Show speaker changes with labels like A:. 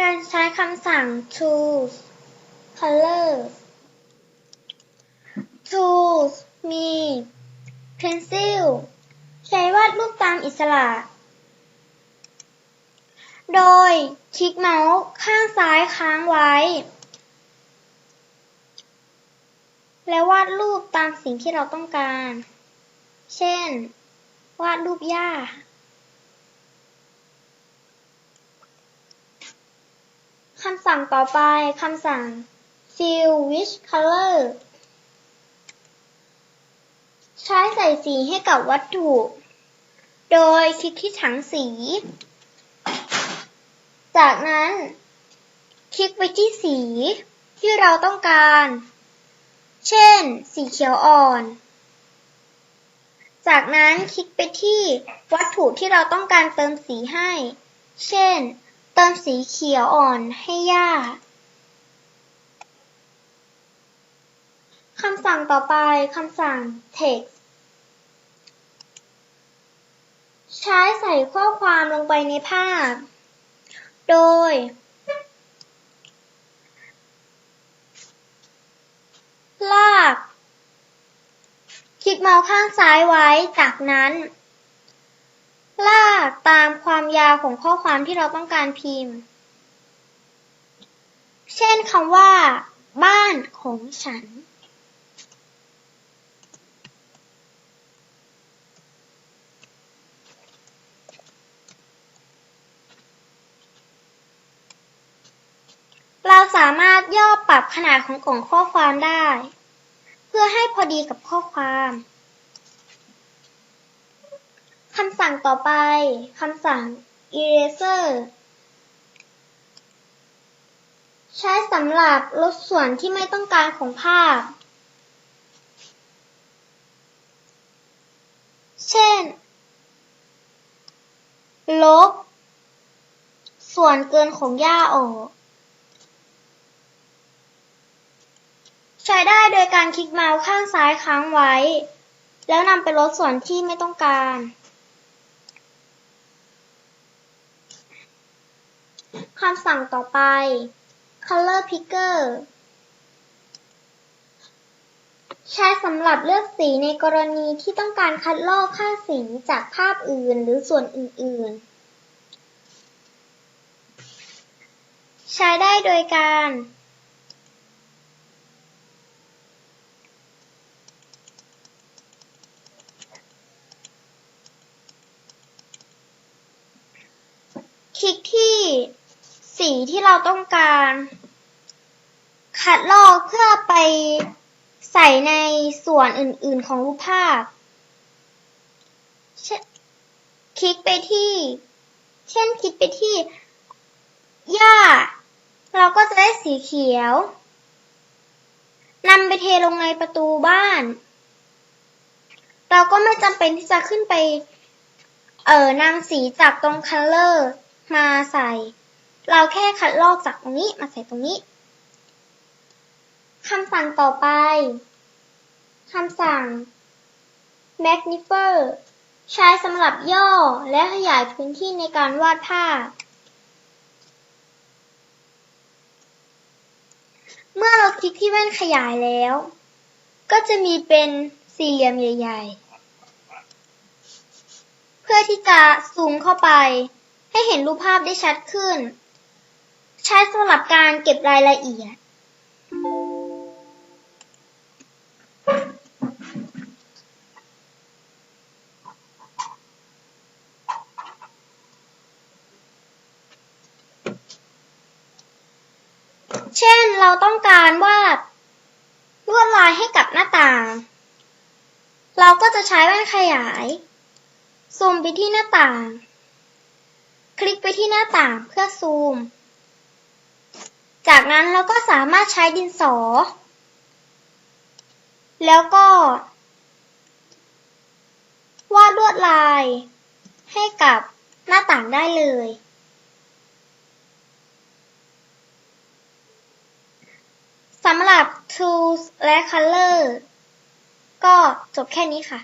A: การใช้คำสั่ง choose color choose มี pencil ใช้วาดรูปตามอิสระ โดยคลิกเมาส์ข้างซ้ายค้างไว้ แล้ววาดรูปตามสิ่งที่เราต้องการ เช่น วาดรูปหญ้า คำสั่งต่อไปคำสั่ง fill which color ใช้ใส่สีให้กับวัตถุ โดยคลิกที่ถังสี จากนั้น คลิกไปที่สีที่เราต้องการ เช่น สีเขียวอ่อน จากนั้นคลิกไปที่วัตถุที่เราต้องการเติมสีให้ เช่น เติมสีเขียวอ่อนให้หญ้าคำสั่งต่อไปคำสั่ง text ใช้ใส่ข้อความลงไปในภาพ โดย ลาก คลิกเมาส์ข้างซ้ายไว้ จากนั้น ลากตามความยาวของข้อความที่เราต้องการพิมพ์ เช่นคำว่า บ้านของฉัน เราสามารถย่อปรับขนาดของกล่องข้อความได้ เพื่อให้พอดีกับข้อความ คำสั่งต่อไป คำสั่ง eraser ใช้สำหรับลดส่วนที่ไม่ต้องการของภาพ เช่น ลบ ส่วนเกินของหญ้าออก ใช้ได้โดยการคลิกเมาส์ข้างซ้ายค้างไว้ แล้วนำไปลดส่วนที่ไม่ต้องการ คำสั่งต่อไป color picker ใช้สำหรับเลือกสีในกรณีที่ต้องการคัดลอกค่าสีจากภาพอื่นหรือส่วนอื่น ๆ ใช้ได้โดยการ คลิกที่ สีที่เราต้องการ คัดลอกเพื่อไปใส่ในส่วนอื่นๆของรูปภาพเช่นคลิกไปที่ เช่นคลิกไปที่หญ้า เราก็จะได้สีเขียวนำไปเทลงในประตูบ้าน เราก็ไม่จำเป็นที่จะขึ้นไป เอ่อนำสีจากตรง color มาใส่ เราแค่คัดลอกจากตรงนี้มาใส่ตรงนี้คำสั่งต่อไป คำสั่ง magnify ใช้สำหรับย่อและขยายพื้นที่ในการวาดภาพ เมื่อเราคลิกที่แว่นขยายแล้ว ก็จะมีเป็นสี่เหลี่ยมใหญ่ ๆ เพื่อที่จะซูมเข้าไป ให้เห็นรูปภาพได้ชัดขึ้น ช้สำหรับการเก็บรายละเอียด เช่นเราต้องการวาดลวดลายให้กับหน้าต่าง เราก็จะใช้แว่นขยาย ซูมไปที่หน้าต่าง คลิกไปที่หน้าต่างเพื่อซูม จากนั้นเราก็สามารถใช้ดินสอ แล้วก็ วาดลวดลาย ให้กับหน้าต่างได้เลย สำหรับ tools และ color ก็จบแค่นี้ค่ะ